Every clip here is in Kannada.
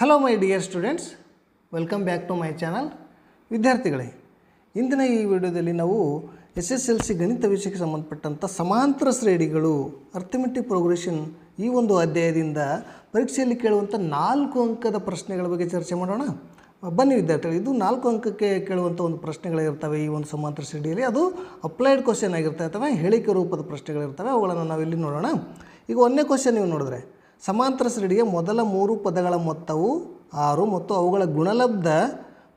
Hello my dear students welcome back to my channel ವಿದ್ಯಾರ್ಥಿಗಳೇ, ಇಂದಿನ ಈ ವಿಡಿಯೋದಲ್ಲಿ ನಾವು ಎಸ್ ಎಸ್ ಎಲ್ ಸಿ ಗಣಿತ ವಿಷಯಕ್ಕೆ ಸಂಬಂಧಪಟ್ಟಂಥ ಸಮಾಂತರ ಶ್ರೇಣಿಗಳು ಅರ್ಥಮೆಟಿಕ್ ಪ್ರೋಗ್ರೆಷನ್ ಈ ಒಂದು ಅಧ್ಯಾಯದಿಂದ ಪರೀಕ್ಷೆಯಲ್ಲಿ ಕೇಳುವಂಥ ನಾಲ್ಕು ಅಂಕದ ಪ್ರಶ್ನೆಗಳ ಬಗ್ಗೆ ಚರ್ಚೆ ಮಾಡೋಣ. ಬನ್ನಿ ವಿದ್ಯಾರ್ಥಿಗಳು, ಇದು ನಾಲ್ಕು ಅಂಕಕ್ಕೆ ಕೇಳುವಂಥ ಒಂದು ಪ್ರಶ್ನೆಗಳಿರ್ತವೆ ಈ ಒಂದು ಸಮಾಂತರ ಶ್ರೇಣಿಯಲ್ಲಿ. ಅದು ಅಪ್ಲೈಡ್ ಕ್ವಶನ್ ಆಗಿರ್ತವೆ ಅಥವಾ ಹೇಳಿಕೆ ರೂಪದ ಪ್ರಶ್ನೆಗಳಿರ್ತವೆ ಅವುಗಳನ್ನು ನಾವಿಲ್ಲಿ ನೋಡೋಣ. ಈಗ ಒಂದನೇ ಕ್ವಶನ್ ನೀವು ನೋಡಿದ್ರೆ ಸಮಾಂತರ ಶ್ರೇಣಿಯ ಮೊದಲ ಮೂರು ಪದಗಳ ಮೊತ್ತವು ಆರು ಮತ್ತು ಅವುಗಳ ಗುಣಲಬ್ಧ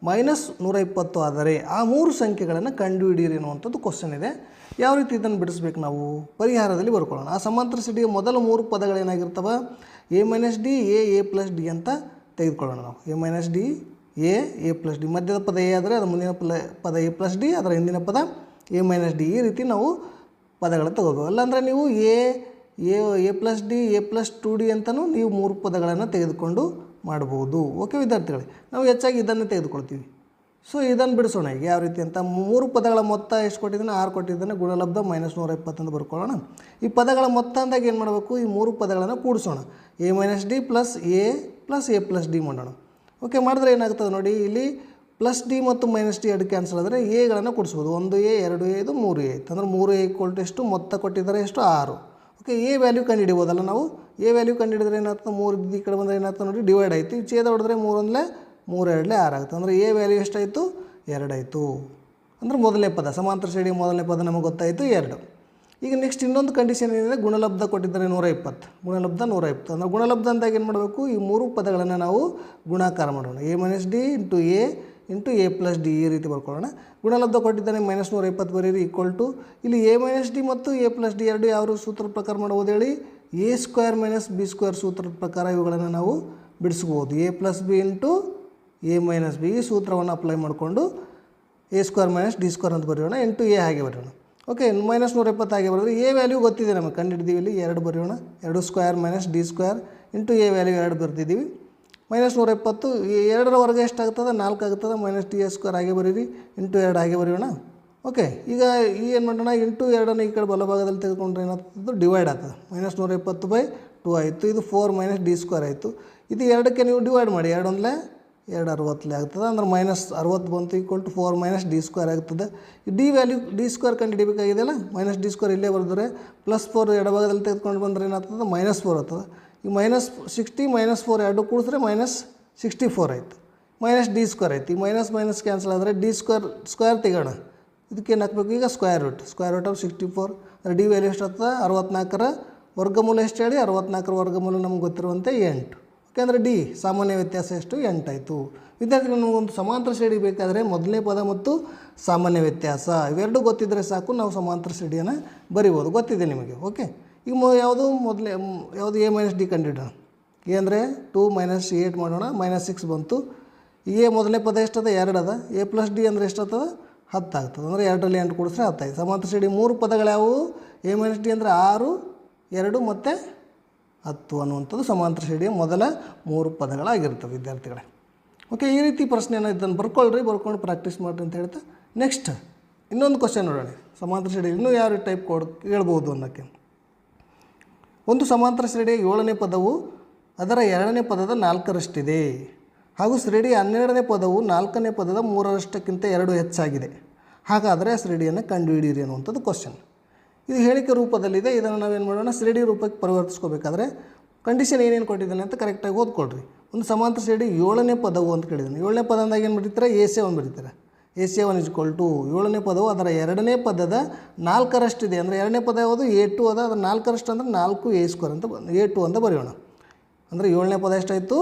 ಮೈನಸ್ ನೂರ ಇಪ್ಪತ್ತು ಆದರೆ ಆ ಮೂರು ಸಂಖ್ಯೆಗಳನ್ನು ಕಂಡುಹಿಡಿಯಿರಿ ಅನ್ನುವಂಥದ್ದು ಕ್ವಶನ್ ಇದೆ. ಯಾವ ರೀತಿ ಇದನ್ನು ಬಿಡಿಸ್ಬೇಕು ನಾವು? ಪರಿಹಾರದಲ್ಲಿ ಬರ್ಕೊಳ್ಳೋಣ. ಆ ಸಮಾಂತರ ಸಿಡಿಗೆ ಮೊದಲ ಮೂರು ಪದಗಳೇನಾಗಿರ್ತವೆ A minus D A A plus D ಅಂತ ತೆಗೆದುಕೊಳ್ಳೋಣ ನಾವು. A minus D A A plus D ಮಧ್ಯದ ಪದ ಎ ಆದರೆ ಅದರ ಮುಂದಿನ ಪದ ಪದ ಎ ಪ್ಲಸ್ ಡಿ ಅದರ ಹಿಂದಿನ ಪದ ಎ ಮೈನಸ್ ಡಿ ಈ ರೀತಿ ನಾವು ಪದಗಳನ್ನು ತಗೋಬೇಕು. ಅಲ್ಲಾಂದರೆ ನೀವು A A A plus D A plus two D ಅಂತಲೂ ನೀವು ಮೂರು ಪದಗಳನ್ನು ತೆಗೆದುಕೊಂಡು ಮಾಡ್ಬೋದು. ಓಕೆ ವಿದ್ಯಾರ್ಥಿಗಳೇ? ನಾವು ಹೆಚ್ಚಾಗಿ ಇದನ್ನೇ ತೆಗೆದುಕೊಳ್ತೀವಿ. ಸೊ ಇದನ್ನು ಬಿಡಿಸೋಣ ಈಗ ಯಾವ ರೀತಿ ಅಂತ? ಮೂರು ಪದಗಳ ಮೊತ್ತ ಎಷ್ಟು ಕೊಟ್ಟಿದ್ದಾನೆ? ಆರು ಕೊಟ್ಟಿದ್ದಾನೆ. ಗುಣಲಬ್ಧ ಮೈನಸ್ ನೂರ ಇಪ್ಪತ್ತೊಂದು ಬರ್ಕೊಳ್ಳೋಣ. ಈ ಪದಗಳ ಮೊತ್ತ ಅಂದಾಗ ಏನು ಮಾಡಬೇಕು? ಈ ಮೂರು ಪದಗಳನ್ನು ಕೂಡಿಸೋಣ. A minus D plus A plus A plus D ಮಾಡೋಣ. ಓಕೆ ಮಾಡಿದ್ರೆ ಏನಾಗ್ತದೆ ನೋಡಿ, ಇಲ್ಲಿ ಪ್ಲಸ್ ಡಿ ಮತ್ತು ಮೈನಸ್ ಡಿ ಎರಡು ಕ್ಯಾನ್ಸಲ್ ಆದರೆ ಎಗಳನ್ನು ಕೊಡಿಸ್ಬೋದು. ಒಂದು ಎ ಎರಡು ಎ ಇದು ಮೂರು ಎ ಅಂದರೆ ಮೂರು ಎ ಈಕ್ವಲ್ ಟು ಎಷ್ಟು? ಮೊತ್ತ ಕೊಟ್ಟಿದ್ದಾರೆ ಎಷ್ಟು? ಆರು. ಓಕೆ ಎ ವ್ಯಾಲ್ಯೂ ಕಂಡುಹಿಡಿಬೋದಲ್ಲ ನಾವು? ಎ ವ್ಯಾಲ್ಯೂ ಕಂಡುಹಿಡಿದ್ರೆ ಏನಾಗ್ತದೆ? ಮೂರು ಈ ಕಡೆ ಬಂದರೆ ಏನಾಗ್ತದೆ ನೋಡಿ ಡಿವೈಡ್ ಆಯಿತು. ಈ ಛೇದ ಹೊಡೆದ್ರೆ ಮೂರೊಂದಲೇ ಮೂರು ಎರಡಲೇ ಆರು ಆಗುತ್ತೆ. ಅಂದರೆ ಎ ವ್ಯಾಲ್ಯೂ ಎಷ್ಟಾಯಿತು? ಎರಡಾಯಿತು. ಅಂದರೆ ಮೊದಲನೇ ಪದ, ಸಮಾಂತರ ಶ್ರೇಣಿಯ ಮೊದಲನೇ ಪದ ನಮಗೆ ಗೊತ್ತಾಯಿತು ಎರಡು. ಈಗ ನೆಕ್ಸ್ಟ್ ಇನ್ನೊಂದು ಕಂಡೀಷನ್ ಏನಿದೆ? ಗುಣಲಬ್ಧ ಕೊಟ್ಟಿದ್ದಾರೆ ನೂರ ಇಪ್ಪತ್ತು ಗುಣಲಬ್ಧ ನೂರ ಇಪ್ಪತ್ತು ಅಂದರೆ ಗುಣಲಬ್ಧ ಅಂದಾಗ ಏನು ಮಾಡಬೇಕು? ಈ ಮೂರು ಪದಗಳನ್ನು ನಾವು ಗುಣಾಕಾರ ಮಾಡೋಣ. A minus D into A into A plus D ಈ ರೀತಿ ಬರ್ಕೊಳ್ಳೋಣ. ಗುಣಲಬ್ಧ ಕೊಟ್ಟಿದ್ದಾನೆ ಮೈನಸ್ ನೂರ ಇಪ್ಪತ್ತು ಬರೀರಿ ಈಕ್ವಲ್ ಟು ಇಲ್ಲಿ ಎ ಮೈನಸ್ ಡಿ ಮತ್ತು ಎ ಪ್ಲಸ್ ಡಿ ಎರಡು ಯಾವ ಸೂತ್ರ ಪ್ರಕಾರ ಮಾಡ್ಬೋದು ಹೇಳಿ? A square minus B square ಸೂತ್ರದ ಪ್ರಕಾರ ಇವುಗಳನ್ನು ನಾವು ಬಿಡಿಸ್ಬೋದು. A plus B into A minus B ಈ ಸೂತ್ರವನ್ನು ಅಪ್ಲೈ ಮಾಡಿಕೊಂಡು A square minus D square ಅಂತ ಬರೆಯೋಣ. ಎಂಟು ಎ ಹಾಗೆ ಬರೆಯೋಣ. ಓಕೆ ಮೈನಸ್ ನೂರ ಇಪ್ಪತ್ತು ಹಾಗೆ ಬರೆದ್ರೆ ಎ ವ್ಯಾಲ್ಯೂ ಗೊತ್ತಿದೆ ನಮಗೆ. ಕಂಡುಹಿಡಿದೀವಿ ಇಲ್ಲಿ. ಎರಡು ಬರೆಯೋಣ. ಎರಡು square minus D square into A value ಎರಡು ಬರ್ತಿದ್ದೀವಿ ಮೈನಸ್ ನೂರ ಇಪ್ಪತ್ತು ಎರಡರ ವರ್ಗ ಎಷ್ಟಾಗ್ತದೆ? ನಾಲ್ಕು ಆಗ್ತದೆ, ಮೈನಸ್ ಟಿ ಎ ಸ್ಕ್ವೇರ್ ಹಾಗೆ ಬರೀರಿ, ಇಂಟು ಎರಡು ಹಾಗೆ ಬರೆಯೋಣ ಓಕೆ, ಈಗ ಈ ಏನು ಮಾಡೋಣ? ಇಂಟು ಎರಡನ್ನು ಈ ಕಡೆ ಬಲಭಾಗದಲ್ಲಿ ತೆಗೆದುಕೊಂಡ್ರೆ ಏನಾಗ್ತದೆ? ಡಿವೈಡ್ ಆಗ್ತದೆ. ಮೈನಸ್ ನೂರ ಇಪ್ಪತ್ತು ಬೈ ಟು ಆಯಿತು. ಇದು ಫೋರ್ ಮೈನಸ್ ಡಿ ಸ್ಕ್ವೇರ್ ಆಯಿತು. ಇದು ಎರಡಕ್ಕೆ ನೀವು ಡಿವೈಡ್ ಮಾಡಿ. ಎರಡು ಒಂದಲೇ ಎರಡು ಅರವತ್ತಲೇ ಆಗ್ತದೆ. ಅಂದ್ರೆ ಮೈನಸ್ ಅರವತ್ತು ಬಂತು equal to four minus D square ಆಗ್ತದೆ. ಈ ಡಿ ವ್ಯಾಲ್ಯೂ ಡಿ ಸ್ಕ್ವೇರ್ ಕಂಡುಹಿಡಿಬೇಕಾಗಿದೆಯಲ್ಲ ಮೈನಸ್ ಡಿ ಸ್ಕ್ವೇರ್ ಇಲ್ಲೇ ಬರೆದ್ರೆ ಪ್ಲಸ್ ಫೋರ್ ಎಡಭಾಗದಲ್ಲಿ ತೆಗೆದುಕೊಂಡು ಬಂದರೆ ಏನಾಗ್ತದೆ? ಮೈನಸ್ ಫೋರ್ ಆಗ್ತದೆ. ಈ ಮೈನಸ್ ಸಿಕ್ಸ್ಟಿ ಮೈನಸ್ ಫೋರ್ ಎರಡು ಕೂಡಿಸಿದ್ರೆ ಮೈನಸ್ ಸಿಕ್ಸ್ಟಿ ಫೋರ್ ಆಯಿತು. ಮೈನಸ್ ಡಿ ಸ್ಕ್ವೇರ್ ಆಯ್ತು. ಈ ಮೈನಸ್ ಮೈನಸ್ ಕ್ಯಾನ್ಸಲ್ ಆದರೆ ಡಿ ಸ್ಕ್ವೇರ್ ಸ್ಕ್ವೇರ್ ತೆಗೋಣ ಇದಕ್ಕೇನು ಹಾಕಬೇಕು ಈಗ square root square root of sixty four ಅಂದರೆ ಡಿ ವ್ಯಾಲ್ಯೂ ಎಷ್ಟು ಆಗ್ತದೆ ಅರವತ್ನಾಲ್ಕರ ವರ್ಗಮೂಲ ಎಷ್ಟು ಹೇಳಿ? ಅರವತ್ನಾಲ್ಕರ ವರ್ಗಮೂಲ ನಮ್ಗೆ ಗೊತ್ತಿರುವಂತೆ ಎಂಟು. ಯಾಕೆಂದರೆ ಡಿ ಸಾಮಾನ್ಯ ವ್ಯತ್ಯಾಸ ಎಷ್ಟು? ಎಂಟಾಯಿತು. ವಿದ್ಯಾರ್ಥಿಗಳು ನಮಗೊಂದು ಸಮಾಂತರ ಶ್ರೇಣಿ ಬೇಕಾದರೆ ಮೊದಲನೇ ಪದ ಮತ್ತು ಸಾಮಾನ್ಯ ವ್ಯತ್ಯಾಸ. ಇವೆರಡೂ ಗೊತ್ತಿದ್ದರೆ ಸಾಕು, ನಾವು ಸಮಾಂತರ ಶ್ರೇಣಿಯನ್ನು ಬರಿಬೋದು. ಗೊತ್ತಿದೆ ನಿಮಗೆ. ಓಕೆ ಈಗ ಮೊ ಯಾವುದು ಮೊದಲೇ ಯಾವುದು ಎ ಮೈನಸ್ ಡಿ ಕಂಡಿಡ ಎ ಅಂದರೆ ಟೂ ಮೈನಸ್ ಏಯ್ಟ್ ಮಾಡೋಣ ಮೈನಸ್ ಸಿಕ್ಸ್ ಬಂತು. ಎ ಮೊದಲನೇ ಪದ ಎಷ್ಟದ? ಎರಡು ಅದ. ಎ ಪ್ಲಸ್ ಡಿ ಅಂದರೆ ಎಷ್ಟಾಗ್ತದೆ ಹತ್ತು ಆಗ್ತದೆ. ಅಂದರೆ ಎರಡರಲ್ಲಿ ಎಂಟು ಕೂಡಿಸ್ರೆ ಹತ್ತಾಯ್ತು ಸಮಾಂತರ ಶ್ರೇಣಿ ಮೂರು ಪದಗಳು ಯಾವುವು? ಎ ಮೈನಸ್ ಡಿ ಅಂದರೆ ಆರು, ಎರಡು ಮತ್ತು ಹತ್ತು ಅನ್ನುವಂಥದ್ದು ಸಮಾಂತರ ಶ್ರೇಣಿಯ ಮೊದಲ ಮೂರು ಪದಗಳಾಗಿರ್ತವೆ ವಿದ್ಯಾರ್ಥಿಗಳೇ. ಓಕೆ ಈ ರೀತಿ ಪ್ರಶ್ನೆಯನ್ನು ಇದನ್ನು ಬರ್ಕೊಳ್ರಿ ಬರ್ಕೊಂಡು ಪ್ರಾಕ್ಟೀಸ್ ಮಾಡಿರಿ ಅಂತ ಹೇಳ್ತಾ. ನೆಕ್ಸ್ಟ್ ಇನ್ನೊಂದು ಕ್ವಶನ್ ನೋಡೋಣ. ಸಮಾಂತರ ಶ್ರೇಣಿ ಇನ್ನೂ ಯಾವ ಟೈಪ್ ಕೊಡ್ ಹೇಳ್ಬೋದು ಅನ್ನೋಕ್ಕೆ. ಒಂದು ಸಮಾಂತರ ಶ್ರೇಣಿಯ ಏಳನೇ ಪದವು ಅದರ ಎರಡನೇ ಪದದ ನಾಲ್ಕರಷ್ಟಿದೆ. ಹಾಗೂ ಶ್ರೇಣಿಯ ಹನ್ನೆರಡನೇ ಪದವು ನಾಲ್ಕನೇ ಪದದ ಮೂರರಷ್ಟಕ್ಕಿಂತ ಎರಡು ಹೆಚ್ಚಾಗಿದೆ. ಹಾಗಾದರೆ ಆ ಶ್ರೇಣಿಯನ್ನು ಕಂಡುಹಿಡಿಯಿರಿ ಅನ್ನುವಂಥದ್ದು ಕ್ವಶನ್ ಇದು ಹೇಳಿಕೆ ರೂಪದಲ್ಲಿದೆ. ಇದನ್ನು ನಾವೇನು ಮಾಡೋಣ? ಶ್ರೇಣಿ ರೂಪಕ್ಕೆ ಪರಿವರ್ತಿಸ್ಕೋಬೇಕಾದ್ರೆ ಕಂಡೀಷನ್ ಏನೇನು ಕೊಟ್ಟಿದ್ದಾನೆ ಅಂತ ಕರೆಕ್ಟಾಗಿ ಓದ್ಕೊಳ್ರಿ. ಒಂದು ಸಮಾಂತರ ಶ್ರೇಣಿ ಏಳನೇ ಪದವು ಅಂತ ಕೇಳಿದ್ದಾನೆ. ಏಳನೇ ಪದ ಅಂದಾಗ ಏನು ಬರೀತಾರೆ ಎ ಸಿ ಒಂದು ಬರೀತಾರೆ A C one equal to ಏಳನೇ ಪದವು ಅದರ ಎರಡನೇ ಪದದ ನಾಲ್ಕರಷ್ಟಿದೆ. ಅಂದರೆ ಎರಡನೇ ಪದ ಯಾವುದು? ಎ ಟು ಅದ, ಅದರ ನಾಲ್ಕರಷ್ಟು ಅಂದರೆ ನಾಲ್ಕು ಎ ಸ್ಕ್ವೇರ್ ಅಂತ ಎ ಟು ಅಂತ ಬರೆಯೋಣ. ಅಂದರೆ ಏಳನೇ ಪದ ಎಷ್ಟಾಯಿತು?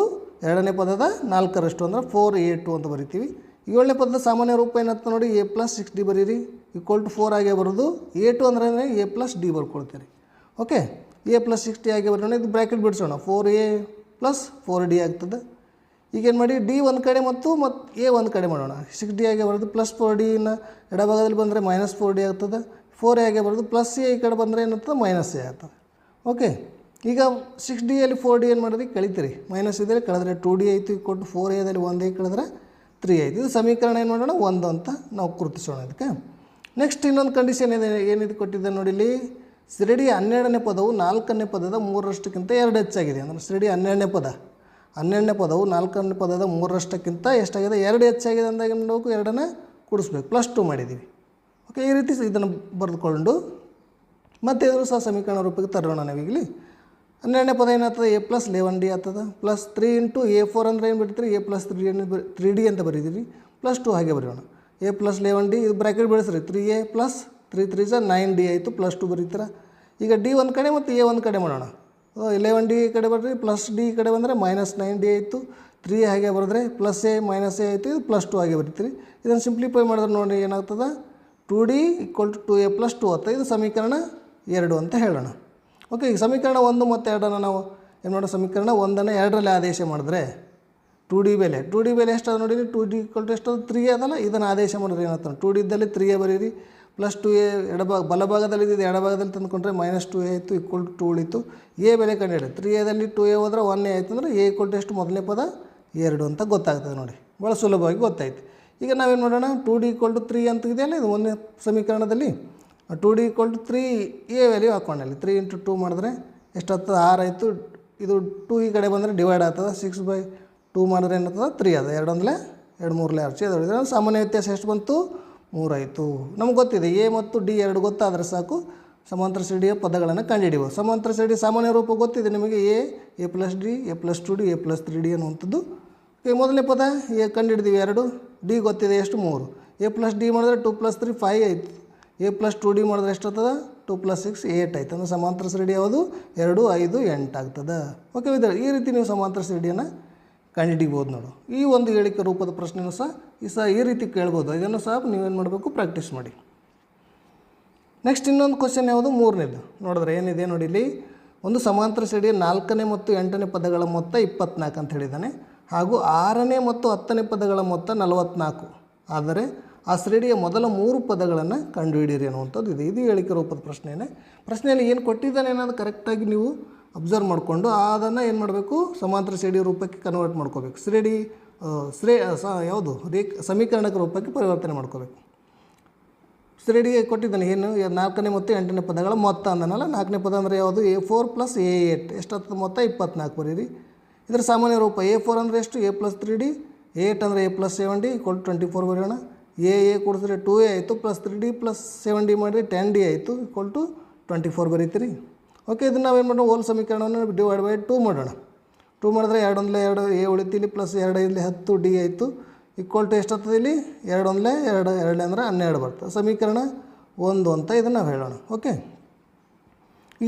ಎರಡನೇ ಪದದ ನಾಲ್ಕರಷ್ಟು ಅಂದರೆ ಫೋರ್ ಎ ಟು ಅಂತ ಬರಿತೀವಿ. ಏಳನೇ ಪದದ ಸಾಮಾನ್ಯ ರೂಪ ಏನಂತ ನೋಡಿ? ಎ ಪ್ಲಸ್ ಸಿಕ್ಸ್ ಡಿ ಬರೀರಿ. ಈಕ್ವಲ್ ಟು ಫೋರ್ ಆಗೇ ಬರೋದು ಎ ಟು ಅಂದರೆ A plus D ಬರ್ಕೊಳ್ತೀರಿ okay? A plus six D ಆಗೇ ಬರೋಣ. ಇದು bracket ಬಿಡಿಸೋಣ. Four A plus four D ಆಗ್ತದೆ. ಈಗೇನು ಮಾಡಿ ಡಿ ಒಂದು ಕಡೆ ಮತ್ತು ಮತ್ತು ಎ ಒಂದು ಕಡೆ ಮಾಡೋಣ. ಸಿಕ್ಸ್ ಡಿ ಆಗಿ ಬರೋದು ಪ್ಲಸ್ ಫೋರ್ ಡಿನ ಎಡಭಾಗದಲ್ಲಿ ಬಂದರೆ ಮೈನಸ್ ಫೋರ್ ಡಿ ಆಗ್ತದೆ. ಫೋರ್ ಎ ಆಗಿ ಬರೋದು ಪ್ಲಸ್ ಎ ಈ ಕಡೆ ಬಂದರೆ ಏನಾಗ್ತದೆ ಮೈನಸ್ ಎ ಆಗ್ತದೆ. ಓಕೆ ಈಗ ಸಿಕ್ಸ್ ಡಿಯಲ್ಲಿ ಫೋರ್ ಡಿ ಏನು ಮಾಡಿದ್ರಿ? ಕಳಿತೀರಿ. ಮೈನಸ್ ಇದ್ದರೆ ಕಳೆದ್ರೆ ಟು ಡಿ ಐತಿ ಕೊಟ್ಟು ಫೋರ್ ಎದಲ್ಲಿ ಒಂದು ಎ ಕಳೆದ್ರೆ ತ್ರೀ ಆಯಿತು. ಇದು ಸಮೀಕರಣ ಏನು ಮಾಡೋಣ? ಒಂದು ಅಂತ ನಾವು ಗುರುತಿಸೋಣ ಇದಕ್ಕೆ. ನೆಕ್ಸ್ಟ್ ಇನ್ನೊಂದು ಕಂಡೀಷನ್ ಇದೆ. ಏನಿದು ಕೊಟ್ಟಿದ್ದೆ ನೋಡಿ ಇಲ್ಲಿ ಶ್ರೇಣಿ ಹನ್ನೆರಡನೇ ಪದವು ನಾಲ್ಕನೇ ಪದದ ಮೂರರಷ್ಟಕ್ಕಿಂತ ಎರಡು ಹೆಚ್ಚಾಗಿದೆ. ಅಂದರೆ ಶ್ರೇಣಿ ಹನ್ನೆರಡನೇ ಪದ. ಹನ್ನೆರಡನೇ ಪದವು ನಾಲ್ಕನೇ ಪದದ ಮೂರರಷ್ಟಕ್ಕಿಂತ ಎಷ್ಟಾಗಿದೆ? ಎರಡು ಹೆಚ್ಚಾಗಿದೆ ಅಂದಾಗ ನಾವು ಎರಡನ್ನ ಕೂಡಿಸ್ಬೇಕು. ಪ್ಲಸ್ ಟು ಮಾಡಿದ್ದೀವಿ. ಓಕೆ ಈ ರೀತಿ ಇದನ್ನು ಬರೆದುಕೊಂಡು ಮತ್ತೆ ಇದ್ರೂ ಸಹ ಸಮೀಕರಣ ರೂಪಕ್ಕೆ ತರೋಣ ನಾವೀಗಲಿ. ಹನ್ನೆರಡನೇ ಪದ ಏನಾಗ್ತದೆ? ಎ ಪ್ಲಸ್ ಲೆವೆನ್ ಡಿ ಆಗ್ತದೆ. Plus three into A four ಅಂದರೆ ಏನು ಬಿಡ್ತೀರಿ? A plus three three D ಅಂತ ಬರೀತೀರಿ. ಪ್ಲಸ್ ಟು ಹಾಗೆ ಬರೆಯೋಣ. ಎ ಪ್ಲಸ್ ಲೆವೆನ್ ಡಿ ಇದು bracket ಬೆಳೆಸ್ರಿ. Three A plus three three ಸ ನೈನ್ ಡಿ ಆಯಿತು. ಪ್ಲಸ್ ಟು ಬರೀತೀರ? ಈಗ ಡಿ ಒಂದು ಕಡೆ ಮತ್ತು ಎ ಒಂದು ಕಡೆ ಮಾಡೋಣ. ಇಲೆವೆನ್ ಡಿ ಈ ಕಡೆ ಬರ್ರಿ ಪ್ಲಸ್ ಡಿ ಈ ಕಡೆ ಬಂದರೆ ಮೈನಸ್ ನೈನ್ ಡಿ ಆಯಿತು. ತ್ರೀ ಹಾಗೆ ಬರೆದ್ರೆ ಪ್ಲಸ್ ಎ ಮೈನಸ್ ಎ ಆಯಿತು, ಇದು ಪ್ಲಸ್ ಟು ಹಾಗೆ ಬರೀತೀರಿ. ಇದನ್ನು ಸಿಂಪ್ಲಿಫೈ ಮಾಡಿದ್ರೆ ನೋಡಿ ಏನಾಗ್ತದೆ? Two D equal to two A plus two ಆಗ್ತದೆ ಇದು ಸಮೀಕರಣ ಎರಡು ಅಂತ ಹೇಳೋಣ. ಓಕೆ ಈಗ ಸಮೀಕರಣ ಒಂದು ಮತ್ತು ಎರಡನ್ನು ನಾವು ಏನು ಮಾಡೋ ಸಮೀಕರಣ ಒಂದನ್ನು ಎರಡರಲ್ಲಿ ಆದೇಶ ಮಾಡಿದ್ರೆ ಟು ಡಿ ಬೆಲೆ. ಟು ಡಿ ಬೆಲೆ ಎಷ್ಟು ನೋಡಿರಿ? ಟು ಡಿ ಈಕ್ವಲ್ ಟು ಎಷ್ಟು ತ್ರೀ ಅದಲ್ಲ, ಇದನ್ನು ಆದೇಶ ಮಾಡಿದ್ರೆ ಏನಾಗ್ತದೆ? ಟು ಡಿ ಇದ್ದಲ್ಲಿ ತ್ರೀ ಎ ಬರೀರಿ. ಪ್ಲಸ್ ಟು ಎ ಎಡಭಾಗ ಬಲಭಾಗದಲ್ಲಿ ಇದ್ದಿದ್ದು ಎಡಭಾಗದಲ್ಲಿ ತಂದುಕೊಂಡ್ರೆ ಮೈನಸ್ ಟು ಎ ಆಯಿತು ಈಕ್ವಲ್ ಟು ಟು ಉಳಿತು. ಎ ಬೆಲೆ ಕಂಡುಹಿಡಿ ತ್ರೀ ಎದಲ್ಲಿ ಟು ಎ ಹೋದ್ರೆ ಒನ್ ಎ ಆಯಿತು ಅಂದರೆ ಎ ಈಕ್ವಲ್ ಟು ಎಷ್ಟು? ಮೊದಲನೇ ಪದ ಎರಡು ಅಂತ ಗೊತ್ತಾಗ್ತದೆ ನೋಡಿ. ಭಾಳ ಸುಲಭವಾಗಿ ಗೊತ್ತಾಯ್ತು. ಈಗ ನಾವೇನು ಮಾಡೋಣ? Two D equal to three ಅಂತ ಇದೆಯಲ್ಲ, ಇದು ಒಂದನೇ ಸಮೀಕರಣದಲ್ಲಿ. Two D equal to three A value ಹಾಕೊಂಡಲ್ಲಿ three into two ಮಾಡಿದ್ರೆ ಎಷ್ಟಾಗ್ತದೆ ಆರು ಆಯಿತು. ಇದು ಟು ಈ ಕಡೆ ಬಂದರೆ ಡಿವೈಡ್ ಆಗ್ತದೆ. ಸಿಕ್ಸ್ ಬೈ ಟೂ ಮಾಡಿದ್ರೆ ಏನಾಗ್ತದೆ? ತ್ರೀ ಅದ ಎರಡು ಒಂದಲೇ ಎರಡು ಮೂರಲೇ ಆರ್ಚಿ ಅದು ಸಾಮಾನ್ಯ ವ್ಯತ್ಯಾಸ ಎಷ್ಟು ಬಂತು? ಮೂರಾಯಿತು. ನಮ್ಗೆ ಗೊತ್ತಿದೆ, ಎ ಮತ್ತು ಡಿ ಎರಡು ಗೊತ್ತಾದರೆ ಸಾಕು. ಸಮಾಂತರ ಶ್ರೇಣಿಯ ಪದಗಳನ್ನು ಕಂಡುಹಿಡಿಯುವ ಸಮಾಂತರ ಶ್ರೇಣಿ ಸಾಮಾನ್ಯ ರೂಪ ಗೊತ್ತಿದೆ ನಿಮಗೆ? A A plus D, A plus two D, A plus three D ಅನ್ನುವಂಥದ್ದು. ಓಕೆ ಮೊದಲನೇ ಪದ, ಎ ಕಂಡುಹಿಡಿದೀವಿ ಎರಡು. ಡಿ ಗೊತ್ತಿದೆ, ಎಷ್ಟು? ಮೂರು. ಎ ಪ್ಲಸ್ ಡಿ ಮಾಡಿದ್ರೆ ಟು ಪ್ಲಸ್ ತ್ರೀ ಫೈವ್ ಆಯಿತು. ಎ ಪ್ಲಸ್ ಟು ಡಿ ಮಾಡಿದ್ರೆ ಎಷ್ಟು ಆಗ್ತದೆ ಟು ಪ್ಲಸ್ ಸಿಕ್ಸ್ ಏಟ್ ಆಯ್ತು. ಅಂದರೆ ಸಮಾಂತರ ಶ್ರೇಣಿ ಯಾವುದು? ಎರಡು, ಐದು, ಎಂಟು ಆಗ್ತದೆ. ಓಕೆ ವಿದ್ಯಾರ್ಥಿ, ಈ ರೀತಿ ನೀವು ಸಮಾಂತರ ಶ್ರೇಣಿಯನ್ನು ಕಂಡುಹಿಡಿಬೋದು ನೋಡು. ಈ ಒಂದು ಹೇಳಿಕೆ ರೂಪದ ಪ್ರಶ್ನೆಯೂ ಸಹ ಈ ಸಹ ಈ ರೀತಿ ಕೇಳ್ಬೋದು. ಇದನ್ನು ಸಹ ನೀವೇನು ಮಾಡಬೇಕು? ಪ್ರಾಕ್ಟೀಸ್ ಮಾಡಿ. ನೆಕ್ಸ್ಟ್ ಇನ್ನೊಂದು ಕ್ವಶನ್ ಯಾವುದು? ಮೂರನೇದು. ನೋಡಿದ್ರೆ ಏನಿದೆ ನೋಡಿ ಇಲ್ಲಿ. ಒಂದು ಸಮಾಂತರ ಶ್ರೇಣಿಯ ನಾಲ್ಕನೇ ಮತ್ತು ಎಂಟನೇ ಪದಗಳ ಮೊತ್ತ ಇಪ್ಪತ್ನಾಲ್ಕು ಅಂತ ಹೇಳಿದ್ದಾನೆ. ಹಾಗೂ ಆರನೇ ಮತ್ತು ಹತ್ತನೇ ಪದಗಳ ಮೊತ್ತ ನಲವತ್ನಾಲ್ಕು. ಆದರೆ ಆ ಶ್ರೇಣಿಯ ಮೊದಲ ಮೂರು ಪದಗಳನ್ನು ಕಂಡುಹಿಡಿಯಿರಿ ಅನ್ನುವಂಥದ್ದು ಇದೆ. ಇದು ಹೇಳಿಕೆ ರೂಪದ ಪ್ರಶ್ನೆಯೇ. ಪ್ರಶ್ನೆಯಲ್ಲಿ ಏನು ಕೊಟ್ಟಿದ್ದಾನೆ ಅನ್ನೋದು ಕರೆಕ್ಟಾಗಿ ನೀವು ಅಬ್ಸರ್ವ್ ಮಾಡಿಕೊಂಡು ಅದನ್ನು ಏನು ಮಾಡಬೇಕು? ಸಮಾಂತರ ಶ್ರೇಣಿ ರೂಪಕ್ಕೆ ಕನ್ವರ್ಟ್ ಮಾಡ್ಕೋಬೇಕು. ಶ್ರೇಣಿ ಶ್ರೇ ಸ, ಯಾವುದು? ರೇಖ ಸಮೀಕರಣಕ ರೂಪಕ್ಕೆ ಪರಿವರ್ತನೆ ಮಾಡ್ಕೋಬೇಕು. ಶ್ರೇಣಿಗೆ ಕೊಟ್ಟಿದ್ದಾನೆ. ಏನು? ನಾಲ್ಕನೇ ಮತ್ತು ಎಂಟನೇ ಪದಗಳ ಮೊತ್ತ ಅಂದನಲ್ಲ? ನಾಲ್ಕನೇ ಪದ ಅಂದರೆ ಯಾವುದು? A four plus A eight ಎಷ್ಟಾಗ್ತದೆ ಮೊತ್ತ? ಇಪ್ಪತ್ನಾಲ್ಕು ಬರೀರಿ. ಇದರ ಸಾಮಾನ್ಯ ರೂಪ ಎ ಫೋರ್ ಅಂದರೆ ಎಷ್ಟು? A plus three D eight ಅಂದರೆ ಎ ಪ್ಲಸ್ ಸೆವೆನ್ ಡಿ ಕೊಟ್ಟು ಟ್ವೆಂಟಿ ಫೋರ್ ಬರೋಣ ಎ ಎ ಕೊಡಿಸಿದ್ರೆ ಟೂ ಎ ಆಯಿತು. Plus three D plus seven D ಮಾಡಿರಿ ಟೆನ್ ಡಿ ಆಯಿತು. ಕೊಟ್ಟು ಟು ಟ್ವೆಂಟಿ ಫೋರ್ ಬರೀತೀರಿ. ಓಕೆ, ಇದನ್ನು ನಾವೇನು ಮಾಡೋಣ? ಹೋಲ್ ಸಮೀಕರಣವನ್ನು ಡಿವೈಡ್ ಬೈ ಟೂ ಮಾಡೋಣ. ಟೂ ಮಾಡಿದ್ರೆ ಎರಡು ಒಂದಲೇ ಎರಡು ಎ ಉಳಿತೀಲಿ ಪ್ಲಸ್ ಎರಡು ಇಲ್ಲಿ ಹತ್ತು ಡಿ ಆಯಿತು. ಈಕ್ವಲ್ ಟು ಎಷ್ಟಾಗ್ತದೆ ಇಲ್ಲಿ? ಎರಡು ಒಂದಲೇ ಎರಡು ಎರಡು ಅಂದರೆ ಹನ್ನೆರಡು ಬರ್ತದೆ. ಸಮೀಕರಣ ಒಂದು ಅಂತ ಇದನ್ನು ನಾವು ಹೇಳೋಣ. ಓಕೆ?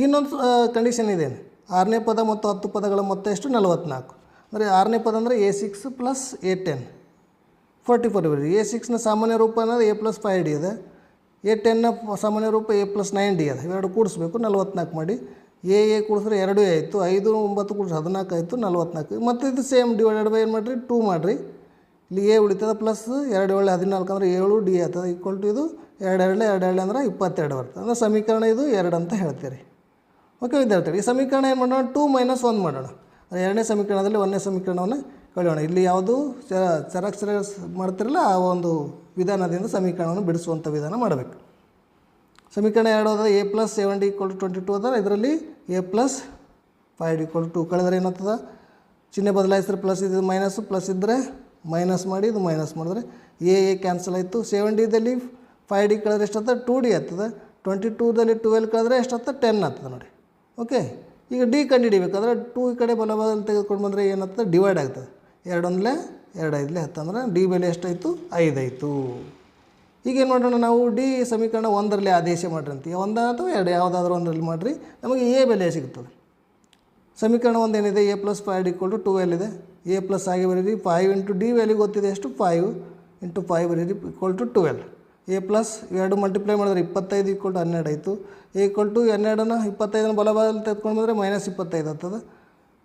ಇನ್ನೊಂದು ಕಂಡೀಷನ್ ಇದೆ. ಆರನೇ ಪದ ಮತ್ತು ಹತ್ತು ಪದಗಳ ಮೊತ್ತ ಎಷ್ಟು? ನಲವತ್ತ್ನಾಲ್ಕು ಅಂದರೆ ಆರನೇ ಪದ ಅಂದರೆ A six plus A ten forty four ಬರೀ ಎ ಸಿಕ್ಸ್ನ ಸಾಮಾನ್ಯ ರೂಪ ಅಂದರೆ ಎ ಪ್ಲಸ್ ಫೈವ್ ಡಿ ಇದೆ. ಎ ಟೆನ್ನ ಸಾಮಾನ್ಯ ರೂಪ ಎ ಪ್ಲಸ್ ನೈನ್ ಡಿ ಅದು. ಇವೆರಡು ಕೂಡಿಸ್ಬೇಕು, ನಲ್ವತ್ನಾಲ್ಕು ಮಾಡಿ. ಎ ಎ ಕೂಡಿಸಿದ್ರೆ ಎರಡು ಆಯಿತು. ಐದು, ಒಂಬತ್ತು ಕೂಡಿಸಿ ಹದಿನಾಲ್ಕು ಆಯಿತು, ನಲ್ವತ್ನಾಲ್ಕು. ಮತ್ತು ಇದು ಸೇಮ್ ಡಿವೈಡೆಡ್ ಬೈ ಏನು ಮಾಡಿರಿ? ಟೂ ಮಾಡಿರಿ. ಇಲ್ಲಿ ಎ ಉಳಿತದೆ ಪ್ಲಸ್ ಎರಡು ಏಳು ಹದಿನಾಲ್ಕು ಅಂದರೆ ಏಳು ಡಿ ಆಗ್ತದೆ. ಈಕ್ವಲ್ ಟು ಇದು ಎರಡು ಎರಡು ಎರಡು ಎರಡು ಅಂದ್ರೆ ಇಪ್ಪತ್ತೆರಡು ಬರ್ತದೆ. ಅಂದರೆ ಸಮೀಕರಣ ಇದು ಎರಡು ಅಂತ ಹೇಳ್ತೀರಿ. ಓಕೆ ವಿದ್ಯಾರ್ಥಿಗಳು, ಈ ಸಮೀಕರಣ ಏನು ಮಾಡೋಣ? ಟೂ ಮೈನಸ್ ಒನ್ ಮಾಡೋಣ. ಎರಡನೇ ಸಮೀಕರಣದಲ್ಲಿ ಒಂದನೇ ಸಮೀಕರಣವನ್ನು ಕಳೆಯೋಣ. ಇಲ್ಲಿ ಯಾವುದು ಚರಾಕ್ಷರ ಮಾಡ್ತಿರಲ್ಲ, ಆ ಒಂದು ವಿಧಾನದಿಂದ ಸಮೀಕರಣವನ್ನು ಬಿಡಿಸುವಂಥ ವಿಧಾನ ಮಾಡಬೇಕು. ಸಮೀಕರಣ ಎರಡು ಅದ A plus seven D equal to twenty two ಅದ. ಇದರಲ್ಲಿ A plus five D equal to ಕಳೆದ್ರೆ ಏನಾಗ್ತದೆ? ಚಿಹ್ನೆ ಬದಲಾಯಿಸಿದ್ರೆ ಪ್ಲಸ್ ಇದು ಮೈನಸ್ ಪ್ಲಸ್ ಇದ್ದರೆ ಮೈನಸ್ ಮಾಡಿ ಇದು ಮೈನಸ್ ಮಾಡಿದ್ರೆ ಎ ಎ ಕ್ಯಾನ್ಸಲ್ ಆಯಿತು. ಸೆವೆನ್ ಡಿದಲ್ಲಿ ಫೈವ್ ಡಿ ಕಳೆದ್ರೆ ಎಷ್ಟಾಗ್ತದೆ? ಟೂ ಡಿ ಆಗ್ತದೆ. ಟ್ವೆಂಟಿ ಟೂದಲ್ಲಿ ಟ್ವೆಲ್ ಕಳೆದ್ರೆ ಎಷ್ಟಾಗ್ತದೆ? ಟೆನ್ ಆಗ್ತದೆ ನೋಡಿ. ಓಕೆ ಈಗ ಡಿ ಕಂಡುಹಿಡಿಬೇಕಾದ್ರೆ ಟೂ ಈ ಕಡೆ ಬಲಭಾಗದಲ್ಲಿ ತೆಗೆದುಕೊಂಡು ಬಂದರೆ ಏನಾಗ್ತದೆ? ಡಿವೈಡ್ ಆಗ್ತದೆ. ಎರಡೊಂದಲೇ ಎರಡು ಐದಲೇ ಹತ್ತು ಅಂದ್ರೆ ಡಿ ಬೆಲೆ ಎಷ್ಟಾಯಿತು? ಐದಾಯಿತು ಈಗ ಏನು ಮಾಡೋಣ ನಾವು? ಡಿ ಸಮೀಕರಣ ಒಂದರಲ್ಲಿ ಆದೇಶ ಮಾಡ್ರಿ ಒಂದ ಅಥವಾ ಎರಡು, ಯಾವುದಾದ್ರೂ ಒಂದರಲ್ಲಿ ಮಾಡಿರಿ. ನಮಗೆ ಎ ಬೆಲೆ ಸಿಗ್ತದೆ. ಸಮೀಕರಣ ಒಂದೇನಿದೆ A plus five equal to twelve ಇದೆ ಎ ಪ್ಲಸ್ ಆಗಿ ಬರೀರಿ ಫೈವ್ ಇಂಟು ಡಿ ವ್ಯಾಲ್ಯೂ ಗೊತ್ತಿದೆ. ಎಷ್ಟು? ಫೈವ್ ಇಂಟು ಫೈವ್ ಬರೀರಿ equal to twelve A plus ಎರಡು ಮಲ್ಟಿಪ್ಲೈ ಮಾಡಿದ್ರೆ ಇಪ್ಪತ್ತೈದು ಈಕ್ವಲ್ ಟು ಹನ್ನೆರಡು ಆಯಿತು. ಎ ಈಕ್ವಲ್ ಟು ಹನ್ನೆರಡನ್ನು ಇಪ್ಪತ್ತೈದನ್ನು ಬಲಭಾಗದಲ್ಲಿ ತೆಗೆದುಕೊಂಡು ಬಂದರೆ ಮೈನಸ್ ಇಪ್ಪತ್ತೈದು ಆಗ್ತದೆ.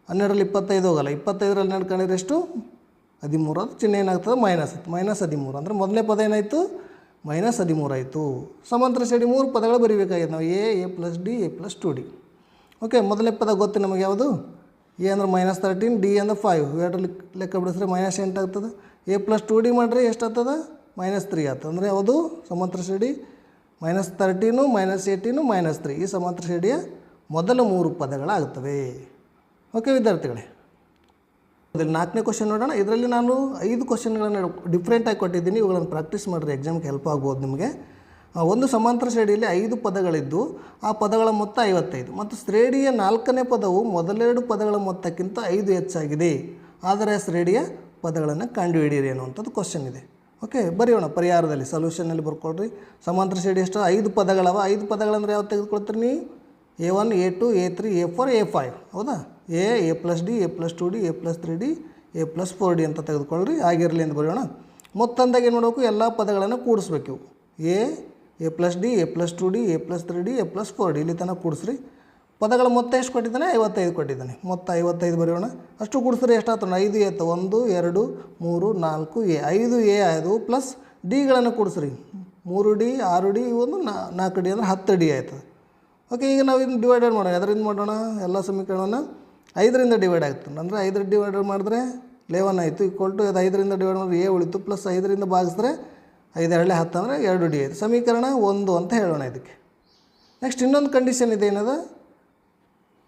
ಹನ್ನೆರಡರಲ್ಲಿ ಇಪ್ಪತ್ತೈದು ಹೋಗಲ್ಲ. ಇಪ್ಪತ್ತೈದರಲ್ಲಿ ಹನ್ನೆರಡು ಕಂಡಿದ್ರೆ ಎಷ್ಟು? ಹದಿಮೂರು ಅದು ಚಿಹ್ನೆ ಏನಾಗ್ತದೆ? ಮೈನಸ್ ಆಯ್ತು. ಮೈನಸ್ ಹದಿಮೂರು. ಅಂದರೆ ಮೊದಲನೇ ಪದ ಏನಾಯಿತು? ಮೈನಸ್ ಹದಿಮೂರು ಆಯಿತು. ಸಮಾಂತರ ಶ್ರೇಣಿ ಮೂರು ಪದಗಳು ಬರೀಬೇಕಾಗಿದೆ ನಾವು A A plus D A plus two D okay ಮೊದಲನೇ ಪದ ಗೊತ್ತು ನಮಗೆ ಯಾವುದು? ಎ ಅಂದ್ರೆ ಮೈನಸ್ ತರ್ಟೀನ್ ಡಿ ಅಂದ್ರೆ ಫೈವ್ ಎರಡು ಲೆಕ್ಕ ಬಿಡಿಸಿದ್ರೆ ಮೈನಸ್ ಎಂಟು ಆಗ್ತದೆ. ಎ ಪ್ಲಸ್ ಟು ಡಿ ಮಾಡಿದ್ರೆ ಎಷ್ಟು ಆಗ್ತದೆ? ಮೈನಸ್ ತ್ರೀ ಆಯ್ತು ಅಂದರೆ ಯಾವುದು? ಸಮಾಂತರ ಶ್ರೇಣಿ minus thirteen minus eighteen minus three ಈ ಸಮಾಂತರ ಶ್ರೇಣಿಯ ಮೊದಲ ಮೂರು ಪದಗಳಾಗ್ತವೆ. ಓಕೆ ವಿದ್ಯಾರ್ಥಿಗಳೇ. ಇದ್ರಲ್ಲಿ ನಾಲ್ಕನೇ ಕ್ವಶನ್ ನೋಡೋಣ. ಇದರಲ್ಲಿ ನಾನು ಐದು ಕ್ವಶನ್ಗಳನ್ನು ಡಿಫ್ರೆಂಟಾಗಿ ಕೊಟ್ಟಿದ್ದೀನಿ. ಇವುಗಳನ್ನು ಪ್ರಾಕ್ಟೀಸ್ ಮಾಡಿದ್ರೆ ಎಕ್ಸಾಮ್ಗೆ ಹೆಲ್ಪ್ ಆಗ್ಬೋದು ನಿಮಗೆ. ಒಂದು ಸಮಾಂತರ ಶ್ರೇಡಿಯಲ್ಲಿ ಐದು ಪದಗಳಿದ್ದು, ಆ ಪದಗಳ ಮೊತ್ತ ಐವತ್ತೈದು. ಮತ್ತು ಶ್ರೇಣಿಯ ನಾಲ್ಕನೇ ಪದವು ಮೊದಲೆರಡು ಪದಗಳ ಮೊತ್ತಕ್ಕಿಂತ ಐದು ಹೆಚ್ಚಾಗಿದೆ. ಆದರೆ ಶ್ರೇಡಿಯ ಪದಗಳನ್ನು ಕಂಡುಹಿಡಿಯಿರಿ ಅನ್ನುವಂಥದ್ದು ಕ್ವಶನ್ ಇದೆ. ಓಕೆ ಬರೆಯೋಣ ಪರಿಹಾರದಲ್ಲಿ ಸೊಲ್ಯೂಷನಲ್ಲಿ ಬರ್ಕೊಳ್ರಿ. ಸಮಾಂತರ ಶ್ರೇಣಿ ಎಷ್ಟು? ಐದು ಪದಗಳವ. ಐದು ಪದಗಳಂದ್ರೆ ಯಾವ್ದು ತೆಗೆದುಕೊಳ್ತೀರಿ ನೀವು? A one A two A three A four A five ಹೌದಾ? A A plus D A plus two D A plus three D A plus four D ಅಂತ ತೆಗೆದುಕೊಳ್ಳ್ರಿ. ಆಗಿರಲಿ ಅಂತ ಬರೆಯೋಣ. ಮೊತ್ತಂದಾಗ ಏನು ಮಾಡಬೇಕು? ಎಲ್ಲ ಪದಗಳನ್ನು ಕೂಡಿಸ್ಬೇಕು A A plus D A plus two D A plus three D A plus four D ಇಲ್ಲಿ ತನಕ ಕೂಡಿಸ್ರಿ. ಪದಗಳ ಮೊತ್ತ ಎಷ್ಟು ಕೊಟ್ಟಿದ್ದಾನೆ? ಐವತ್ತೈದು ಕೊಟ್ಟಿದ್ದಾನೆ. ಮೊತ್ತ ಐವತ್ತೈದು ಬರೆಯೋಣ. ಅಷ್ಟು ಕೂಡಿಸ್ರಿ ಎಷ್ಟಾಯ್ತು ಐದು ಎತ್ತು ಒಂದು, ಎರಡು, ಮೂರು, ನಾಲ್ಕು ಎ. ಐದು ಎ ಆಯಿತು. ಪ್ಲಸ್ ಡಿಗಳನ್ನು ಕೂಡಿಸ್ರಿ. ಮೂರು ಡಿ ಆರು ಡಿ ಒಂದು ನಾಲ್ಕು ಡಿ ಅಂದರೆ ಹತ್ತು ಡಿ ಆಯ್ತದೆ. ಓಕೆ ಈಗ ನಾವು ಇದನ್ನು ಡಿವೈಡೆಡ್ ಮಾಡೋಣ. ಅದರಿಂದ ಮಾಡೋಣ? ಎಲ್ಲ ಸಮೀಕರಣವನ್ನು ಐದರಿಂದ ಡಿವೈಡ್ ಆಗ್ತದೆ. ಅಂದರೆ ಐದರ ಡಿವೈಡ್ ಮಾಡಿದ್ರೆ ಲೆವೆನ್ ಆಯಿತು ಈಕ್ವಲ್ ಟು ಅದು ಐದರಿಂದ ಡಿವೈಡ್ ಮಾಡಿದ್ರೆ ಎ ಉಳಿತು ಪ್ಲಸ್ ಐದರಿಂದ ಭಾಗಿಸಿದ್ರೆ ಐದು ಎರಡೇ ಹತ್ತು ಅಂದರೆ ಎರಡು ಡಿ ಆಯಿತು. ಸಮೀಕರಣ ಒಂದು ಅಂತ ಹೇಳೋಣ ಇದಕ್ಕೆ. ನೆಕ್ಸ್ಟ್ ಇನ್ನೊಂದು ಕಂಡೀಷನ್ ಇದೆ ಏನದು?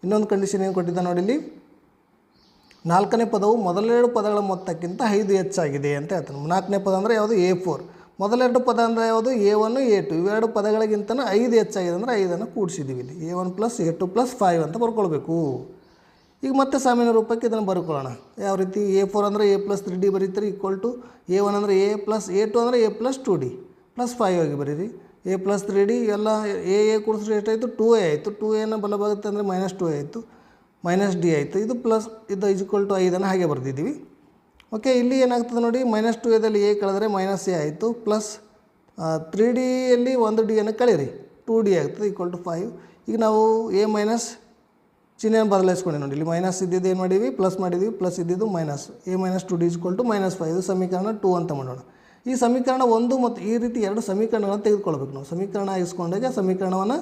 ಇನ್ನೊಂದು ಕಂಡೀಷನ್ ಏನು ಕೊಟ್ಟಿದ್ದ ನೋಡಿ ಇಲ್ಲಿ. ನಾಲ್ಕನೇ ಪದವು ಮೊದಲೆರಡು ಪದಗಳ ಮೊತ್ತಕ್ಕಿಂತ ಐದು ಹೆಚ್ಚಾಗಿದೆ ಅಂತ ಹೇಳ್ತಾನೆ. ನಾಲ್ಕನೇ ಪದ ಅಂದರೆ ಯಾವುದು? A four. ಮೊದಲೆರಡು ಪದ ಅಂದರೆ ಯಾವುದು? A one, A two. ಇವೆರಡು ಪದಗಳಿಗಿಂತ ಐದು ಹೆಚ್ಚಾಗಿದೆ ಅಂದರೆ ಐದನ್ನು ಕೂಡಿಸಿದ್ದೀವಿ ಇಲ್ಲಿ. A one plus A two plus five ಅಂತ ಬರ್ಕೊಳ್ಬೇಕು. ಈಗ ಮತ್ತೆ ಸಾಮಾನ್ಯ ರೂಪಕ್ಕೆ ಇದನ್ನು ಬರ್ಕೊಳ್ಳೋಣ. ಯಾವ ರೀತಿ ಎ ಫೋರ್ ಅಂದರೆ ಎ ಪ್ಲಸ್ ತ್ರೀ ಡಿ ಬರೀತೀರಿ ಈಕ್ವಲ್ ಟು ಎ ಒನ್ ಅಂದರೆ ಎ ಪ್ಲಸ್ ಎ ಟು ಅಂದರೆ A plus two D plus five ಆಗಿ ಬರೀರಿ. ಎ ಪ್ಲಸ್ ತ್ರೀ ಡಿ ಎಲ್ಲ ಎ ಎ ಕೂಡಿಸ್ರೆ ಎಷ್ಟಾಯಿತು ಟು ಎ ಆಯಿತು. ಟು ಎನ ಬಲಭಾಗತ್ತೆ ಅಂದರೆ ಮೈನಸ್ ಟು ಆಯಿತು. ಮೈನಸ್ ಡಿ ಆಯಿತು. ಇದು ಪ್ಲಸ್ ಇದು ಈಕ್ವಲ್ ಟು ಐದನ್ನು ಹಾಗೆ ಬರೆದಿದ್ದೀವಿ. ಓಕೆ ಇಲ್ಲಿ ಏನಾಗ್ತದೆ ನೋಡಿ ಮೈನಸ್ ಟು ಎದಲ್ಲಿ ಎ ಕಳೆದ್ರೆ ಮೈನಸ್ ಎ ಆಯಿತು. ಪ್ಲಸ್ ತ್ರೀ ಡಿಯಲ್ಲಿ ಒಂದು ಡಿಯನ್ನು ಕಳೀರಿ ಟು ಡಿ ಆಗ್ತದೆ ಈಕ್ವಲ್ ಟು ಫೈವ್ ಈಗ ನಾವು ಎ ಮೈನಸ್ ಚಿಹ್ನೆಯನ್ನು ಬದಲಾಯಿಸ್ಕೊಂಡೆ ನೋಡಿ. ಇಲ್ಲಿ ಮೈನಸ್ ಇದ್ದಿದ್ದು ಏನು ಮಾಡೀವಿ ಪ್ಲಸ್ ಮಾಡಿದ್ವಿ. ಪ್ಲಸ್ ಇದ್ದಿದ್ದು minus A minus two D is equal minus five ಇದು ಸಮೀಕರಣ ಟು ಅಂತ ಮಾಡೋಣ. ಈ ಸಮೀಕರಣ ಒಂದು ಮತ್ತು ಈ ರೀತಿ ಎರಡು ಸಮೀಕರಣಗಳನ್ನು ತೆಗೆದುಕೊಳ್ಬೇಕು ನಾವು. ಸಮೀಕರಣ ಇಸ್ಕೊಂಡಾಗ ಸಮೀಕರಣವನ್ನು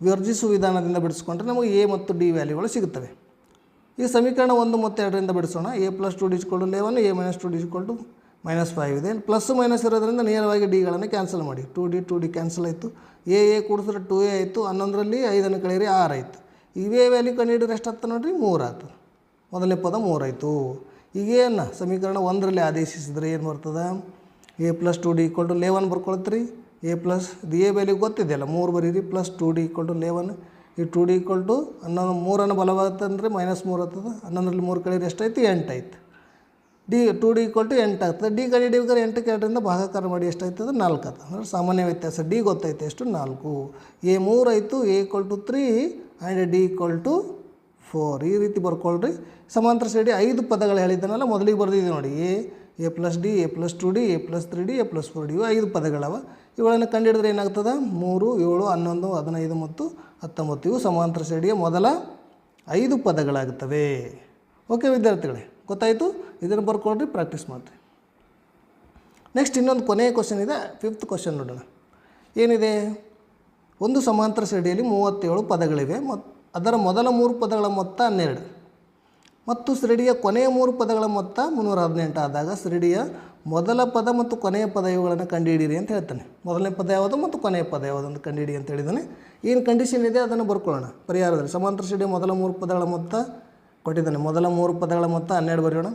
ವಿವರ್ಜಿಸುವ ವಿಧಾನದಿಂದ ಬಿಡಿಸ್ಕೊಂಡ್ರೆ ನಮಗೆ ಎ ಮತ್ತು ಡಿ ವ್ಯಾಲ್ಯೂಗಳು ಸಿಗುತ್ತವೆ. ಈ ಸಮೀಕರಣ ಒಂದು ಮತ್ತು ಎರಡರಿಂದ ಬಿಡಿಸೋಣ. ಎ ಪ್ಲಸ್ ಟು ಡಿಸ್ಕೊಂಡು ಲೆವೆನ್ ಎ ಮೈನಸ್ ಟು ಡಿಸ್ಕೊಂಡು ಮೈನಸ್ ಫೈವ್ ಇದೆ. ಪ್ಲಸ್ ಮೈನಸ್ ಇರೋದ್ರಿಂದ ನೇರವಾಗಿ ಡಿಗಳನ್ನು ಕ್ಯಾನ್ಸಲ್ ಮಾಡಿ. Two D two D cancel ಆಯಿತು. ಎ ಎ ಕೂಡಿಸಿದ್ರೆ ಟು ಎ ಆಯಿತು. ಹನ್ನೊಂದರಲ್ಲಿ ಐದನ್ನು ಕಳೀರಿ ಆರು ಆಯಿತು. ಇವೇ ವ್ಯಾಲ್ಯೂ ಕಂಡುಹಿಡಿದ್ರೆ ಎಷ್ಟು ಆಗ್ತದೆ ನೋಡಿರಿ? ಮೂರು ಆಗ್ತದೆ. ಮೊದಲನೇ ಪದ ಮೂರಾಯಿತು ಈಗೇನು ಸಮೀಕರಣ ಒಂದರಲ್ಲಿ ಆದೇಶಿಸಿದ್ರೆ ಏನು ಬರ್ತದೆ? A plus two D equal to eleven ಬರ್ಕೊಳತ್ರಿ? A plus D A value ಗೊತ್ತಿದೆಯಲ್ಲ ಮೂರು ಬರೀರಿ plus two D equal to eleven ಈ ಟು ಡಿ ಈಕ್ವಲ್ ಟು ಹನ್ನೊಂದು, ಮೂರನ್ನು ಬಲವಾಗುತ್ತಂದರೆ ಮೈನಸ್ ಮೂರು ಆಗ್ತದೆ. ಹನ್ನೊಂದರಲ್ಲಿ ಮೂರು ಕಡೆ ಎಷ್ಟಾಯ್ತು? ಎಂಟು ಆಯ್ತು. D two D equal to ಎಂಟು ಆಗ್ತದೆ. ಡಿ ಕಡೆ ಬೇಕಾದ್ರೆ ಎಂಟು ಎರಡರಿಂದ ಭಾಗಾಕಾರ ಮಾಡಿ ಎಷ್ಟಾಯ್ತದೆ? ನಾಲ್ಕು ಆಗ್ತದೆ. ಅಂದರೆ ಸಾಮಾನ್ಯ ವ್ಯತ್ಯಾಸ ಡಿ ಗೊತ್ತಾಯ್ತು ಎಷ್ಟು? ನಾಲ್ಕು. ಎ ಮೂರು ಆಯಿತು. A equal to three and D equal to four. ಈ ರೀತಿ ಬರ್ಕೊಳ್ರಿ. ಸಮಾಂತರ ಸೈಡಿ ಐದು ಪದಗಳು ಹೇಳಿದ್ದಾನಲ್ಲ, ಮೊದಲಿಗೆ ಬರೆದಿದ್ದೀವಿ ನೋಡಿ. A A plus D, A plus two D, A plus three D, A plus four D, ಇವು ಐದು ಪದಗಳವ. ಇವುಗಳನ್ನು ಕಂಡುಹಿಡಿದ್ರೆ ಏನಾಗ್ತದೆ? ಮೂರು, ಏಳು, ಹನ್ನೊಂದು, ಹದಿನೈದು ಮತ್ತು ಹತ್ತೊಂಬತ್ತು. ಇವು ಸಮಾಂತರ ಸೈಡಿಯ ಮೊದಲ ಐದು ಪದಗಳಾಗುತ್ತವೆ ಓಕೆ ವಿದ್ಯಾರ್ಥಿಗಳೇ, ಗೊತ್ತಾಯಿತು? ಇದನ್ನು ಬರ್ಕೊಳ್ರಿ, ಪ್ರಾಕ್ಟೀಸ್ ಮಾಡಿರಿ. ನೆಕ್ಸ್ಟ್ ಇನ್ನೊಂದು ಕೊನೆಯ ಕ್ವಶನ್ ಇದೆ. ಫಿಫ್ತ್ ಕ್ವಶನ್ ನೋಡೋಣ. ಏನಿದೆ? ಒಂದು ಸಮಾಂತರ ಶ್ರೇಣಿಯಲ್ಲಿ ಮೂವತ್ತೇಳು ಪದಗಳಿವೆ. ಅದರ ಮೊದಲ ಮೂರು ಪದಗಳ ಮೊತ್ತ ಹನ್ನೆರಡು. ಮತ್ತು ಶ್ರೇಡಿಯ ಕೊನೆಯ ಮೂರು ಪದಗಳ ಮೊತ್ತ ಮುನ್ನೂರ ಹದಿನೆಂಟು ಆದಾಗ ಶ್ರೇಡಿಯ ಮೊದಲ ಪದ ಮತ್ತು ಕೊನೆಯ ಪದ ಇವುಗಳನ್ನು ಕಂಡುಹಿಡಿಯಿರಿ ಅಂತ ಹೇಳ್ತಾನೆ. ಮೊದಲನೇ ಪದ ಯಾವುದು ಮತ್ತು ಕೊನೆಯ ಪದ ಯಾವುದು ಅಂತ ಕಂಡುಹಿಡಿ ಅಂತ ಹೇಳಿದ್ದಾನೆ. ಏನು ಕಂಡೀಷನ್ ಇದೆ ಅದನ್ನು ಬರ್ಕೊಳ್ಳೋಣ. ಪರಿಹಾರದಲ್ಲಿ ಸಮಾಂತರ ಶ್ರೇಣಿಯ ಮೊದಲ ಮೂರು ಪದಗಳ ಮೊತ್ತ ಕೊಟ್ಟಿದ್ದಾನೆ. ಮೊದಲ ಮೂರು ಪದಗಳ ಮೊತ್ತ ಹನ್ನೆರಡು ಬರೆಯೋಣ.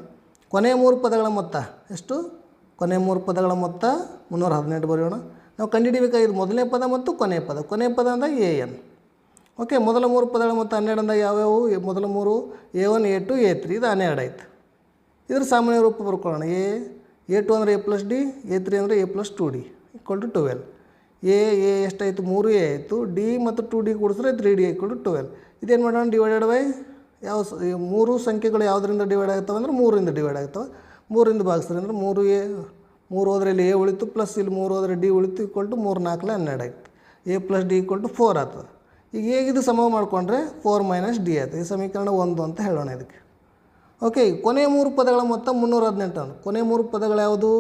ಕೊನೆಯ ಮೂರು ಪದಗಳ ಮೊತ್ತ ಎಷ್ಟು? ಕೊನೆಯ ಮೂರು ಪದಗಳ ಮೊತ್ತ ಮುನ್ನೂರ ಹದಿನೆಂಟು ಬರೆಯೋಣ. ನಾವು ಕಂಡುಹಿಡಿಬೇಕಾಗಿದ್ದು ಮೊದಲನೇ ಪದ ಮತ್ತು ಕೊನೆಯ ಪದ. ಕೊನೆಯ ಪದ ಅಂದಾಗ ಎ ಎನ್. ಓಕೆ ಮೊದಲ ಮೂರು ಪದಗಳು ಮತ್ತು ಹನ್ನೆರಡು ಅಂದಾಗ ಯಾವ್ಯಾವು? ಮೊದಲ ಮೂರು A one, A two, A three. ಇದು ಹನ್ನೆರಡು ಆಯ್ತು. ಇದ್ರ ಸಾಮಾನ್ಯ ರೂಪ ಬರ್ಕೊಳ್ಳೋಣ. ಎ ಎ ಟು ಅಂದರೆ A plus D, A three ಅಂದರೆ A plus two D equal to twelve A A ಎಷ್ಟಾಯಿತು? ಮೂರು ಎ ಆಯಿತು. ಡಿ ಮತ್ತು two D ಕೂಡಿಸಿದ್ರೆ three D equal to twelve ಇದೇನು ಮಾಡೋಣ? ಡಿವೈಡೆಡ್ ಬೈ ಯಾವ ಮೂರು ಸಂಖ್ಯೆಗಳು ಯಾವುದರಿಂದ ಡಿವೈಡ್ ಆಗ್ತವೆ ಅಂದರೆ ಮೂರಿಂದ ಡಿವೈಡ್ ಆಗ್ತವೆ. ಮೂರಿಂದ ಭಾಗಿಸ್ತಾರೆ ಅಂದರೆ ಮೂರು ಎ ಮೂರು ಹೋದ್ರೆ ಇಲ್ಲಿ ಎ ಉಳಿತು ಪ್ಲಸ್ ಇಲ್ಲಿ ಮೂರು ಹೋದ್ರೆ ಡಿ ಉಳಿತು ಈಕ್ವಲ್ ಟು ಮೂರು ನಾಲ್ಕಲೆ ಹನ್ನೆರಡು ಆಯ್ತು. A plus D equal to four ಆಗ್ತದೆ ಈಗ ಹೇಗಿದು ಸಮ ಮಾಡಿಕೊಂಡ್ರೆ ಫೋರ್ ಮೈನಸ್ ಡಿ ಆಯ್ತು ಈ ಸಮೀಕರಣ ಒಂದು ಅಂತ ಹೇಳೋಣ ಇದಕ್ಕೆ. ಓಕೆ ಕೊನೆಯ ಮೂರು ಪದಗಳ ಮೊತ್ತ ಮುನ್ನೂರ ಹದಿನೆಂಟು ಅನ್ನು. ಕೊನೆ ಮೂರು ಪದಗಳು ಯಾವುದು?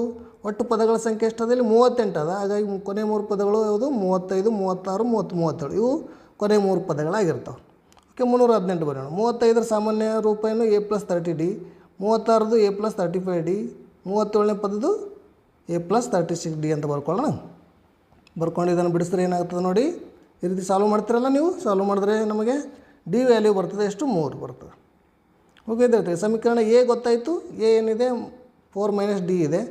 ಒಟ್ಟು ಪದಗಳ ಸಂಖ್ಯೆ ಎಷ್ಟು ಇಲ್ಲಿ ಮೂವತ್ತೆಂಟು ಅದ. ಹಾಗಾಗಿ ಕೊನೆ ಮೂರು ಪದಗಳು ಯಾವುದು? ಮೂವತ್ತೈದು, ಮೂವತ್ತಾರು ಮೂವತ್ತು ಮೂವತ್ತೇಳು ಇವು ಕೊನೆ ಮೂರು ಪದಗಳಾಗಿರ್ತಾವೆ. ಓಕೆ ಮುನ್ನೂರ ಹದಿನೆಂಟು ಬರೋಣ ಮೂವತ್ತೈದರ ಸಾಮಾನ್ಯ ರೂಪಾಯಿನೂ A plus thirty D. ಮೂವತ್ತಾರದು A plus thirty five D. ಮೂವತ್ತೇಳನೇ ಪದದು A plus thirty six D ಅಂತ ಬರ್ಕೊಳ್ಳೋಣ. ಬರ್ಕೊಂಡು ಇದನ್ನು ಬಿಡಿಸಿದ್ರೆ ಏನಾಗ್ತದೆ ನೋಡಿ, ಈ ರೀತಿ ಸಾಲ್ವ್ ಮಾಡ್ತೀರಲ್ಲ ನೀವು, ಸಾಲ್ವ್ ಮಾಡಿದ್ರೆ ನಮಗೆ ಡಿ ವ್ಯಾಲ್ಯೂ ಬರ್ತದೆ, ಎಷ್ಟು ಮೂರು ಬರ್ತದೆ. ಓಕೆ ವಿದ್ಯಾರ್ಥಿಗಳೇ ಸಮೀಕರಣ ಎ ಗೊತ್ತಾಯಿತು, ಎ ಏನಿದೆ, ಫೋರ್ ಮೈನಸ್ ಡಿ ಇದೆ.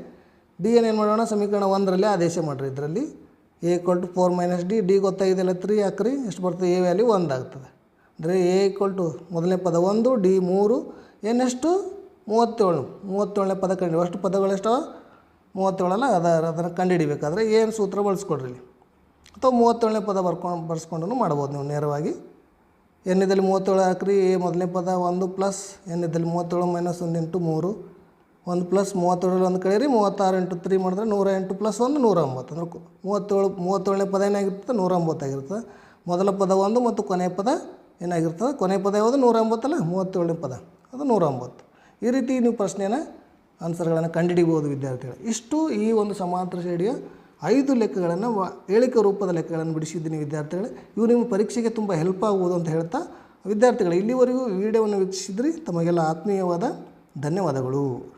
ಡಿ ಏನು ಮಾಡೋಣ, ಸಮೀಕರಣ ಒಂದರಲ್ಲಿ ಆದೇಶ ಮಾಡಿರಿ ಇದರಲ್ಲಿ. A equal to four minus D D ಗೊತ್ತಾಗಿದೆಲ್ಲ three ಹಾಕ್ರಿ, ಎಷ್ಟು ಬರ್ತದೆ, ಎ ವ್ಯಾಲ್ಯೂ ಒಂದು ಆಗ್ತದೆ. ಅಂದರೆ ಎ ಈಕ್ವಲ್ ಟು ಮೊದಲನೇ ಪದ ಒಂದು, ಡಿ ಮೂರು ಏನೆಷ್ಟು ಮೂವತ್ತೇಳು. ಮೂವತ್ತೇಳನೇ ಪದ ಕಂಡು, ಅಷ್ಟು ಪದಗಳೆಷ್ಟು ಮೂವತ್ತೇಳಲ್ಲ ಅದ ಅದನ್ನು ಕಂಡುಹಿಡಿಬೇಕಾದ್ರೆ ಏನು ಸೂತ್ರ ಬಳಸ್ಕೊಡ್ರಿ ಇಲ್ಲಿ ಅಥವಾ ಮೂವತ್ತೇಳನೇ ಪದ ಬರ್ಕೊಂಡು ಬರ್ಸ್ಕೊಂಡು ಮಾಡ್ಬೋದು ನೀವು ನೇರವಾಗಿ. ಎನ್ನಿದಲ್ಲಿ ಮೂವತ್ತೇಳು ಹಾಕ್ರಿ, ಎ ಮೊದಲನೇ ಪದ ಒಂದು ಪ್ಲಸ್ ಎನ್ನಿದಲ್ಲಿ ಮೂವತ್ತೇಳು ಮೈನಸ್ ಒಂದು ಎಂಟು ಮೂರು. ಒಂದು ಪ್ಲಸ್ ಮೂವತ್ತೇಳರಲ್ಲಿ ಒಂದು ಕಡೆ ರೀ ಮೂವತ್ತಾರು ಎಂಟು ತ್ರೀ ಮಾಡಿದ್ರೆ ನೂರ ಎಂಟು ಪ್ಲಸ್ ಒಂದು ನೂರ ಒಂಬತ್ತು ಅಂದ್ರೆ ಮೂವತ್ತೇಳು, ಮೂವತ್ತೇಳನೇ ಪದ ಏನಾಗಿರ್ತದೆ? ನೂರ ಒಂಬತ್ತಾಗಿರ್ತದೆ ಮೊದಲ ಪದ ಒಂದು ಮತ್ತು ಕೊನೆಯ ಪದ ಏನಾಗಿರ್ತದೆ? ಕೊನೆಯ ಪದ ಯಾವುದು? ನೂರ ಎಂಬತ್ತಲ್ಲ, ಮೂವತ್ತೇಳನೇ ಪದ. ಅದು ನೂರ ಒಂಬತ್ತು ಈ ರೀತಿ ನೀವು ಪ್ರಶ್ನೆನ ಆನ್ಸರ್ಗಳನ್ನು ಕಂಡುಹಿಡಿಬೋದು ವಿದ್ಯಾರ್ಥಿಗಳು. ಇಷ್ಟು ಈ ಒಂದು ಸಮಾಂತರ ಶ್ರೇಣಿಯ ಐದು ಲೆಕ್ಕಗಳನ್ನು ಹೇಳಿಕೆ ರೂಪದ ಲೆಕ್ಕಗಳನ್ನು ಬಿಡಿಸಿದ್ದೀನಿ ವಿದ್ಯಾರ್ಥಿಗಳು. ಇವು ನಿಮ್ಮ ಪರೀಕ್ಷೆಗೆ ತುಂಬ ಹೆಲ್ಪ್ ಆಗ್ಬೋದು ಅಂತ ಹೇಳ್ತಾ ವಿದ್ಯಾರ್ಥಿಗಳು, ಇಲ್ಲಿವರೆಗೂ ವಿಡಿಯೋವನ್ನು ವೀಕ್ಷಿಸಿದ್ರಿ. ತಮಗೆಲ್ಲ ಆತ್ಮೀಯವಾದ ಧನ್ಯವಾದಗಳು.